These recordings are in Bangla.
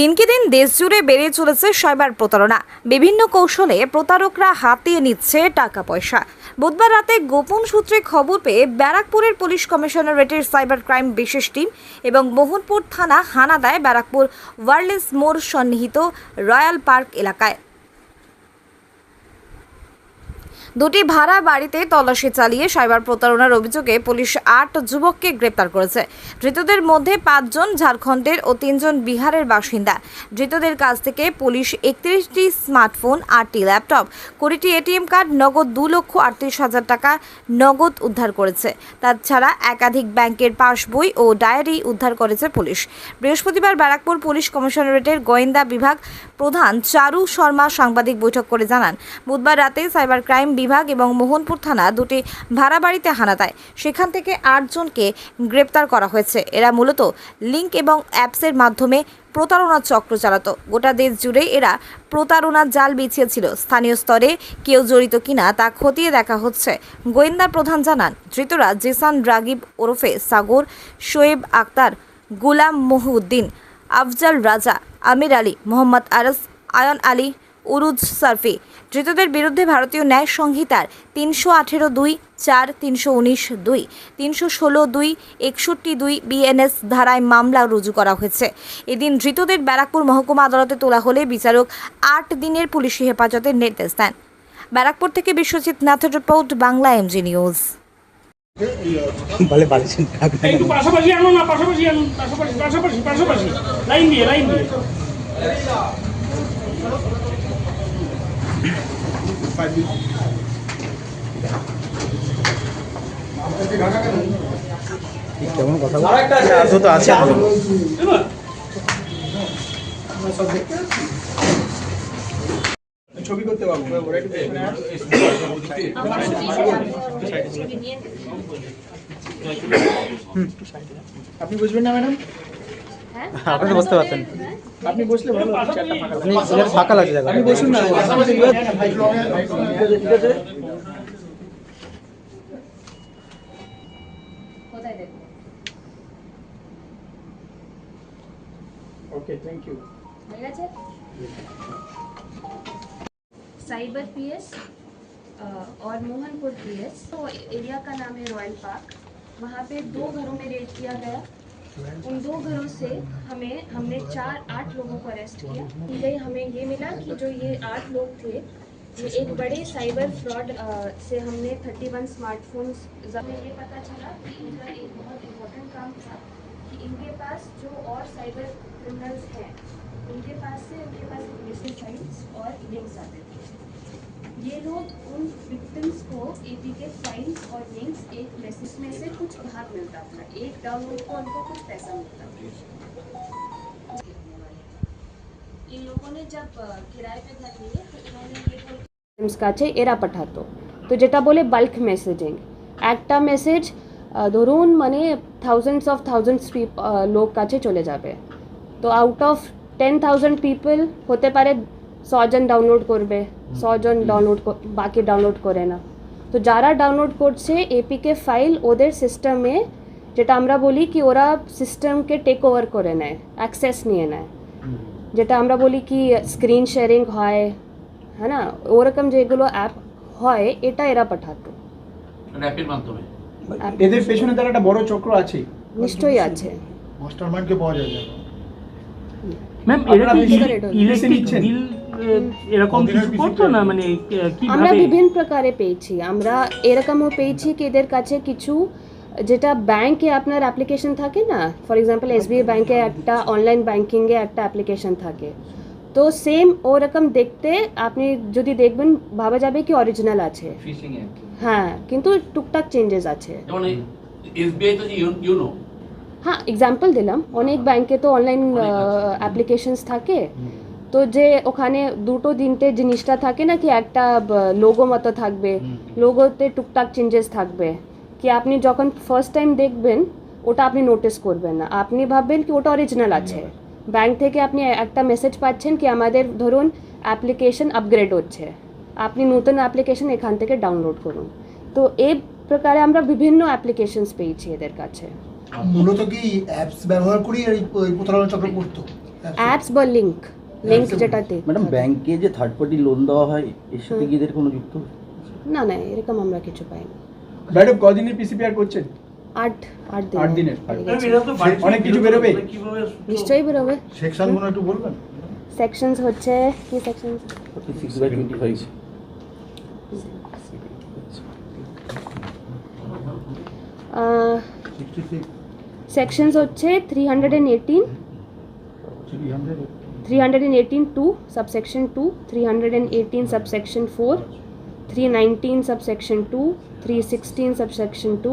দিনকে দিন দেশ জুড়ে বেড়ে চলেছে সাইবার প্রতারণা। বিভিন্ন কৌশলে প্রতারকরা হাতিয়ে নিচ্ছে টাকা পয়সা বুধবার রাতে গোপন সূত্রে খবর পেয়ে ব্যারাকপুরের পুলিশ কমিশনারেটের সাইবার ক্রাইম বিশেষ টিম এবং মোহনপুর থানা হানা দেয় ব্যারাকপুর ওয়ারলেস মোড় সন্নিহিত রয়্যাল পার্ক এলাকায়। দুটি ভাড়া বাড়িতে তল্লাশি চালিয়ে সাইবার প্রতারণার অভিযোগে পুলিশ আট যুবককে গ্রেপ্তার করেছে। ধৃতদের মধ্যে পাঁচজন ঝাড়খণ্ডের ও তিনজন বিহারের বাসিন্দা। ধৃতদের কাছ থেকে পুলিশ একত্রিশটি স্মার্টফোন, আটটি ল্যাপটপ, কুড়িটি এটিএম কার্ড, নগদ দু লক্ষ আটত্রিশ হাজার টাকা নগদ উদ্ধার করেছে। তাছাড়া একাধিক ব্যাংকের পাসবই ও ডায়েরি উদ্ধার করেছে পুলিশ। বৃহস্পতিবার ব্যারাকপুর পুলিশ কমিশনারেটের গোয়েন্দা বিভাগ প্রধান চারু শর্মা সাংবাদিক বৈঠক করে জানান, বুধবার রাতে সাইবার ক্রাইম বিভাগ এবং মোহনপুর থানা দুটি ভাড়া বাড়িতে হানা দেয়। সেখান থেকে আটজনকে গ্রেপ্তার করা হয়েছে। এরা মূলত লিঙ্ক এবং অ্যাপসের মাধ্যমে প্রতারণার চক্র চালাত। গোটা দেশ জুড়ে এরা প্রতারণার জাল বিছিয়েছিল। স্থানীয় স্তরে কেউ জড়িত কিনা তা খতিয়ে দেখা হচ্ছে। গোয়েন্দা প্রধান জানান, ধৃতরা জেসান রাগিব ওরফে সাগর, শোয়েব আক্তার, গুলাম মহুউদ্দিন, আফজাল রাজা, আমির আলী, মোহাম্মদ আরস, আয়ন আলী উরুজ সারফি। ধৃতদের বিরুদ্ধে ভারতীয় ন্যায় সংহিতার তিনশো আঠেরো দুই চার তিনশো উনিশ দুই তিনশো ষোলো দুই একষট্টি দুই বিএনএস ধারায় মামলা রুজু করা হয়েছে। এদিন ধৃতদের ব্যারাকপুর মহকুমা আদালতে তোলা হলে বিচারক আট দিনের পুলিশি হেফাজতের নির্দেশ দেন। ব্যারাকপুর থেকে বিশ্বজিৎ নাথের রিপোর্ট বাংলা এমজি নিউজ। বলে পারছেন একটু পাশাপাশি আনো না পাশাপাশি আনুন পাশাপাশি পাশাপাশি পাশাপাশি। লাইন দিয়ে লাইন দিয়ে। কেমন কথা বলছো তো আছে। ছবি করতে পারব। আপনি বুঝবেন না ম্যাডাম? আপনি বসতে পারতেন আপনি বসলে ভালো হতো, চেয়ারটা ফাঁকা আপনি এখানে ফাঁকা লাগছে জায়গা আপনি বসুন না ঠিক আছে ওকে থ্যাংক ইউ হয়ে গেছে साइबर पीएस और मोहनपुर पीएस तो एरिया का नाम है रॉयल पार्क वहाँ पे दो घरों में रेड किया गया उन दो घरों से हमें, हमने चार, आठ लोगों को अरेस्ट किया। गई हमें ये मिला कि जो ये आठ लोग थे, ये एक बड़े साइबर फ्रॉड से हमने 31 स्मार्टफोन्स हमें ये पता चला कि इनका एक बहुत इम्पोर्टेंट काम था कि इनके पास जो और साइबर क्रिमिनल्स हैं, उनके पास से, उनके पास फाइल्स और लिंक्स आते थे। ये लोग उन विक्टिम्स को एपीके फाइल्स और लिंक्स एक मैसेज में से कुछ भाग मिलता था एक डाउनलोड को उनको कुछ पैसा मिलता था इन लोगों ने जब अ, किराए पे घर लिए तो इन्होंने ये बोल এমস কাছে এরা পাঠাতো তো যেটা বলে বাল্ক মেসেজিং একটা মেসেজ ধরুন মানে থাউজেন্ডস অফ থাউজেন্ডস লোক কাছে চলে যাবে তো out of ten thousand people হতে পারে ছজন ডাউনলোড করবে ছজন ডাউনলোড বাকি ডাউনলোড করে না তো যারা ডাউনলোড করছে এপিকে ফাইল ওদের সিস্টেমে যেটা আমরা বলি কি ওরা সিস্টেমকে টেক ওভার করে নেয় অ্যাক্সেস নিয়ে নেয় যেটা আমরা বলি কি স্ক্রিন শেয়ারিং হয় হ্যাঁ না ওরকম যেগুলো অ্যাপ হয় এটা এরা পাঠাতো মাধ্যমে এদের পেছনে তার একটা বড় চক্র আছে নিশ্চয়ই আছে মাস্টারমাইন্ডকে পাওয়া যায় ম্যাম এরা কি ইলেকট্রিক বিল এরকম কিছু করতো না? মানে আমরা বিভিন্ন প্রকারে পেয়েছি। আমরা এরকমও পেয়েছি কি এদের কাছে কিছু যেটা ব্যাংকে আপনার অ্যাপ্লিকেশন থাকে না? ফর এক্সাম্পল এসবিআই ব্যাংকে একটা অনলাইন ব্যাংকিংয়ে একটা অ্যাপ্লিকেশন থাকে। তো সেম ওরকম দেখতে আপনি যদি দেখবেন ভাবা যাবে কি অরিজিনাল আছে। হ্যাঁ কিন্তু টুকটাক চেঞ্জেস আছে। যেমন এসবিআই তো ইউনো হ্যাঁ এক্সাম্পল দিলাম। অনেক ব্যাংকে তো অনলাইন অ্যাপ্লিকেশনস থাকে। তো যে ওখানে দুটো তিনটে জিনিসটা থাকে না কি একটা লোগো মতো থাকবে লোগোতে টুকটাক চেঞ্জেস থাকবে। কি আপনি যখন ফার্স্ট টাইম দেখবেন ওটা আপনি নোটিস করবেন না। আপনি ভাববেন কি ওটা অরিজিনাল আছে। ব্যাংক থেকে আপনি একটা মেসেজ পাচ্ছেন কি আমাদের ধরুন অ্যাপ্লিকেশন আপগ্রেড হচ্ছে। আপনি নতুন অ্যাপ্লিকেশন এখান থেকে ডাউনলোড করুন। তো এই প্রকারে আমরা বিভিন্ন অ্যাপ্লিকেশনস পেয়েছি এদের কাছে। মূলত কি অ্যাপস ব্যবহার করেই এই প্রতারণা চক্র করতো? অ্যাপস বা লিঙ্ক লিঙ্ক যেটাতে ম্যাডাম ব্যাংকে যে থার্ড পার্টি লোন দেওয়া হয় এর সাথে কি এদের কোনো যুক্ত? না না এরকম আমরা কিছু পাইনি। ম্যাডাম কদিনের পিসিপিআর করছেন? আট আট দিন আট দিনের অনেক কিছু বেরোবে? কীভাবে নিশ্চয়ই বেরোবে। সেকশনগুলো একটু বলবেন। সেকশনস হচ্ছে কি sections six by twenty five sections হচ্ছে three hundred and eighteen three hundred and eighteen two subsection two three hundred and eighteen subsection four three nineteen subsection two three sixteen subsection two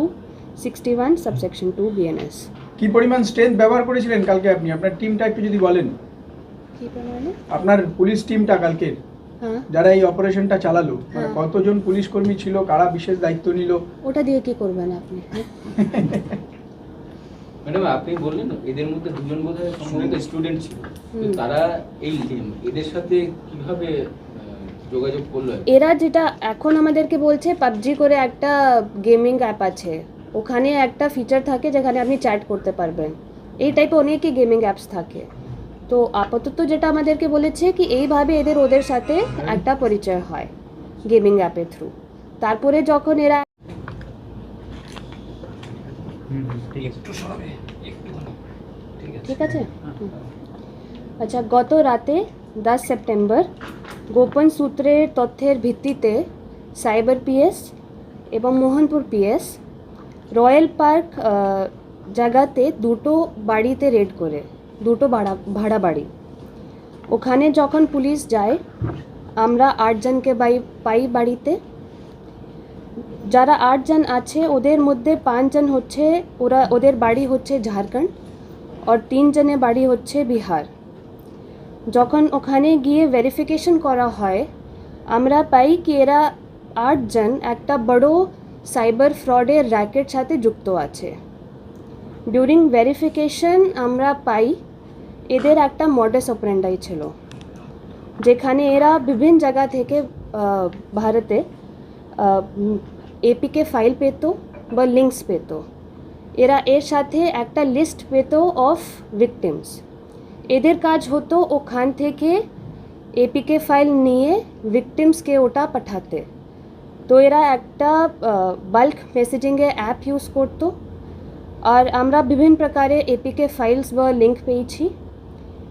sixty one subsection two BNS কি পরিমাণ স্ট্রেংথ ব্যবহার করেছিলেন কালকে আপনি? আপনার টিমটা একটু যদি বলেন। কি প্রমাণে? আপনার পুলিশ টিমটা কালকে? হ্যাঁ। যারা এই অপারেশনটা চালালো মানে হ্যাঁ। কতজন পুলিশ কর্মী ছিল কারা বিশেষ দায়িত্ব নিল? ওটা দিয়ে কি করবেন আপনি? ম্যাডাম আপনি বললেন এদের মধ্যে দুজন বোধ হয় সম্ভবত স্টুডেন্ট ছিল। তারা এই এদের সাথে কীভাবে যোগাযোগ করল? এরা যেটা এখন আমাদেরকে বলছে পাবজি করে একটা গেমিং অ্যাপ আছে। ওখানে একটা ফিচার থাকে যেখানে আপনি চ্যাট করতে পারবেন। এই টাইপের অনেকই গেমিং অ্যাপস থাকে। তো আপাতত যেটা আমাদেরকে বলেছে কি এইভাবে এদের ওদের সাথে একটা পরিচয় হয় গেমিং অ্যাপের থ্রু তারপরে যখন এরা ঠিক আছে আচ্ছা গত রাতে দশ সেপ্টেম্বর গোপন সূত্রের তথ্যের ভিত্তিতে সাইবার পিএস এবং মোহনপুর পিএস রয়্যাল পার্ক জায়গাতে দুটো বাড়িতে রেড করে, দুটো ভাড়া ভাড়া বাড়ি। ওখানে যখন পুলিশ যায়, আমরা আটজনকে পাই বাড়িতে। যারা আটজন আছে, ওদের মধ্যে পাঁচজন হচ্ছে ওরা, ওদের বাড়ি হচ্ছে ঝাড়খণ্ড আর তিনজনের বাড়ি হচ্ছে বিহার। যখন ওখানে গিয়ে ভেরিফিকেশন করা হয়, আমরা পাই কি এরা আটজন একটা বড় সাইবার ফ্রডের র্যাকেট সাথে যুক্ত আছে। ডিউরিং ভেরিফিকেশন আমরা পাই এদের একটা মডেস অপারেন্ডাই ছিল, যেখানে এরা বিভিন্ন জায়গা থেকে ভারতে এপিকে ফাইল পেত বা লিঙ্কস পেত। এরা এর সাথে একটা লিস্ট পেত অফ ভিকটিমস এদের কাজ হতো ওখান থেকে এপিকে ফাইল নিয়ে ভিকটিমসকে ওটা পাঠাতে। তো এরা একটা বাল্ক মেসেজিংয়ে অ্যাপ ইউজ করতো। আর আমরা বিভিন্ন প্রকারের এপিকে ফাইলস বা লিঙ্ক পেয়েছি।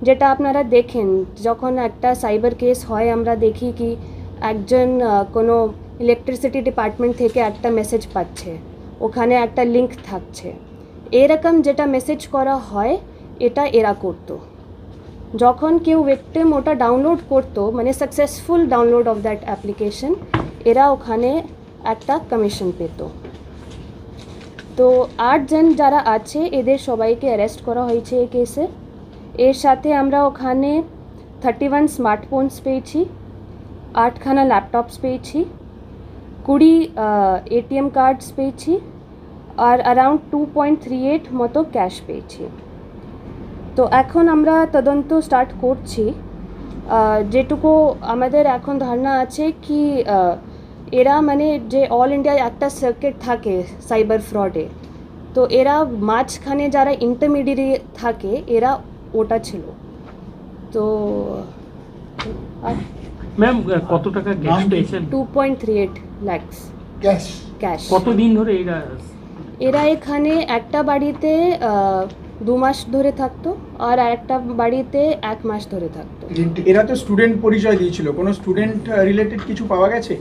যেটা আপনারা দেখেন, যখন একটা সাইবার কেস হয়, আমরা দেখি কি একজন কোনো ইলেকট্রিসিটি ডিপার্টমেন্ট থেকে একটা মেসেজ পাচ্ছে। ওখানে একটা লিঙ্ক থাকছে। এরকম যেটা মেসেজ করা হয়, এটা এরা করতো। যখন কেউ ভিকটিম ওটা ডাউনলোড করতো মানে successful download of that application এরা ওখানে একটা কমিশন পেত। তো আটজন যারা আছে, এদের সবাইকে অ্যারেস্ট করা হয়েছে এই কেসে এর সাথে আমরা ওখানে থার্টি ওয়ান স্মার্টফোনস পেয়েছি, আটখানা ল্যাপটপস পেয়েছি। কুড়ি এটিএম কার্ডস পেয়েছি আর around two point three eight মতো ক্যাশ পেয়েছি। তো এখন আমরা তদন্ত স্টার্ট করছি। যেটুকু আমাদের এখন ধারণা আছে কি এরা মানে যে অল ইন্ডিয়া একটা সার্কিট থাকে সাইবার ফ্রডে তো এরা মাঝখানে যারা ইন্টারমিডিয়েট থাকে এরা ওটা ছিল। তো ম্যাম কত টাকা গ্যাস পেয়েছেন? Two point three eight lakhs cash cash কতদিন ধরে এরা এরা এখানে একটা বাড়িতে দু মাস ধরে থাকতো আর একটা বাড়িতে এক মাস ধরে থাকতো। এরা তো স্টুডেন্ট পরিচয় দিয়েছিল। কোনো স্টুডেন্ট রিলেটেড কিছু পাওয়া গেছে?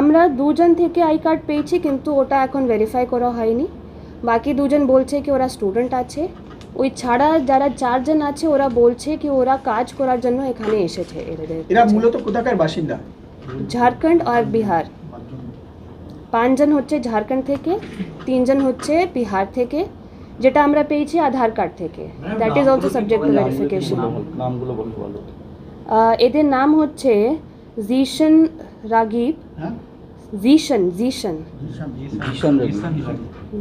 আমরা দুজন থেকে আই কার্ড পেয়েছি কিন্তু ওটা এখন ভেরিফাই করা হয়নি। বাকি দুজন বলছে কি ওরা স্টুডেন্ট আছে। ওই ছাড়া যারা চারজন আছে ওরা বলছে কি ওরা কাজ করার জন্য এখানে এসেছে এরা মূলত কোথাকার বাসিন্দা? ঝাড়খণ্ড আর বিহার। পাঁচজন হচ্ছে ঝাড়খণ্ড থেকে তিনজন হচ্ছে বিহার থেকে যেটা আমরা পেয়েছি আধার কার্ড থেকে। That is also subject to verification নামগুলো বলতে ভালো এদের নাম হচ্ছে জিশন রাগিব। হ্যাঁ? জিশন জিশন।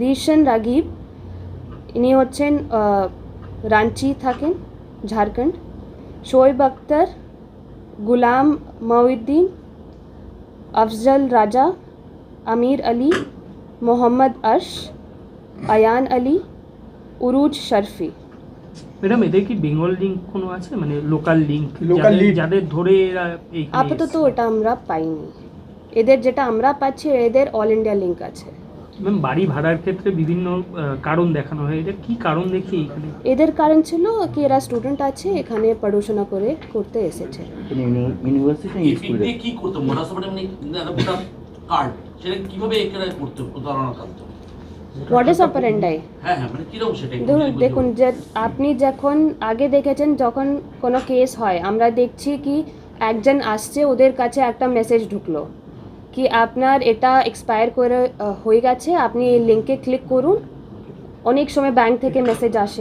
জিশন রাগিব। ইনি হচ্ছেন রাঞ্চি থাকেন ঝাড়খণ্ড। শোয়েব আক্তার গুলাম মঈউদ্দিন আফজল রাজা। আমির আলী মোহাম্মদ আশ আয়ান আলী উরুজ শরফি। ম্যাডাম এদের কি বেঙ্গল লিঙ্ক কোনো আছে? মানে লোকাল লিঙ্ক link। যাদের ধরে এরা আপাতত ওটা আমরা পাইনি। এদের যেটা আমরা পাচ্ছি এদের অল ইন্ডিয়া লিঙ্ক আছে। ম্যাম বাড়ি ভাড়ার ক্ষেত্রে বিভিন্ন কারণ দেখানো হয়। এটা কি কারণ দেখি এখানে? এদের কারণ ছিল কি এরা স্টুডেন্ট আছে এখানে পড়াশোনা করে করতে এসেছে। ইউনিভার্সিটি স্কুলে? কি করতো? মানে কার্ড সেটা কীভাবে এখানে করতো প্রতারণা অপারেন্ডাই হ্যাঁ হ্যাঁ মানে দেখুন যে আপনি যখন আগে দেখেছেন যখন কোনো কেস হয় আমরা দেখছি কি একজন আসছে ওদের কাছে একটা মেসেজ ঢুকলো কি আপনার এটা এক্সপায়ার করে হয়ে গেছে আপনি এই লিঙ্কে ক্লিক করুন। অনেক সময় ব্যাংক থেকে মেসেজ আসে।